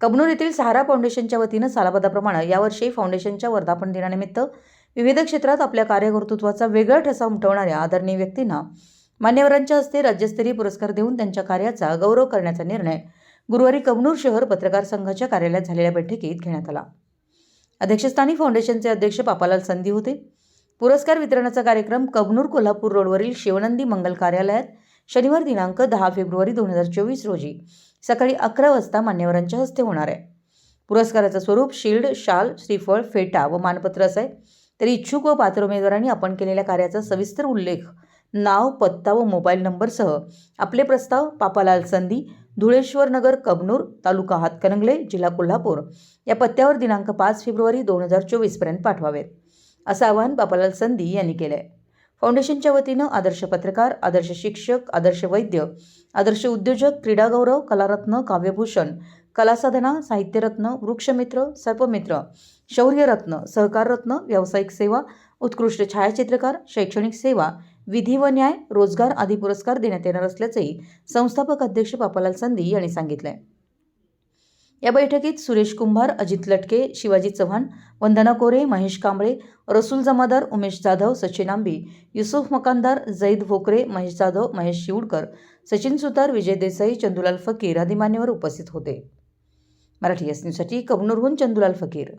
कबनूर येथील सहारा फाउंडेशनच्या वतीनं सालाबादाप्रमाणे यावर्षी फाउंडेशनच्या वर्धापन दिनानिमित्त विविध क्षेत्रात आपल्या कार्यकर्तृत्वाचा वेगळा ठसा उमटवणाऱ्या आदरणीय व्यक्तींना मान्यवरांच्या हस्ते राज्यस्तरीय पुरस्कार देऊन त्यांच्या कार्याचा गौरव करण्याचा निर्णय गुरुवारी कबनूर शहर पत्रकार संघाच्या कार्यालयात झालेल्या बैठकीत घेण्यात आला. अध्यक्षस्थानी फाउंडेशनचे अध्यक्ष पापालाल संधी होते. पुरस्कार वितरणाचा कार्यक्रम कबनूर कोल्हापूर रोडवरील शिवनंदी मंगल कार्यालयात शनिवार दिनांक दहा फेब्रुवारी दोन हजार चोवीस रोजी सकाळी अकरा वाजता मान्यवरांच्या हस्ते होणार आहे. पुरस्काराचं स्वरूप शिल्ड शाल श्रीफळ फेटा व मानपत्र असं आहे. तर इच्छुक व पात्र उमेदवारांनी आपण केलेल्या कार्याचा सविस्तर उल्लेख नाव पत्ता व मोबाईल नंबरसह आपले प्रस्ताव पापालाल संधी धुळेश्वर नगर कबनूर तालुका हातकणंगले जिल्हा कोल्हापूर या पत्त्यावर दिनांक पाच फेब्रुवारी दोन हजार चोवीसपर्यंत पाठवावेत. असं आवाहन बापालाल संधी यांनी केलं आहे फाउंडेशनच्या वतीनं आदर्श पत्रकार आदर्श शिक्षक आदर्श वैद्य आदर्श उद्योजक क्रीडागौरव कलारत्न काव्यभूषण कलासाधना साहित्यरत्न वृक्षमित्र सर्पमित्र शौर्यरत्न सहकाररत्न व्यावसायिक सेवा उत्कृष्ट छायाचित्रकार शैक्षणिक सेवा विधी व न्याय रोजगार आदी पुरस्कार देण्यात येणार असल्याचंही संस्थापक अध्यक्ष बापालाल संधी यांनी सांगितलं आहे या बैठकीत सुरेश कुंभार अजित लटके शिवाजी चव्हाण वंदना कोरे महेश कांबळे रसूल जमादार उमेश जाधव सचिन आंबी युसुफ मकानदार जैद भोकरे महेश जाधव महेश शिवडकर सचिन सुतार विजय देसाई चंदुलाल फकीर आदी मान्यवर उपस्थित होते. मराठी एस न्यूजसाठी कबनूरहून चंदुलाल फकीर.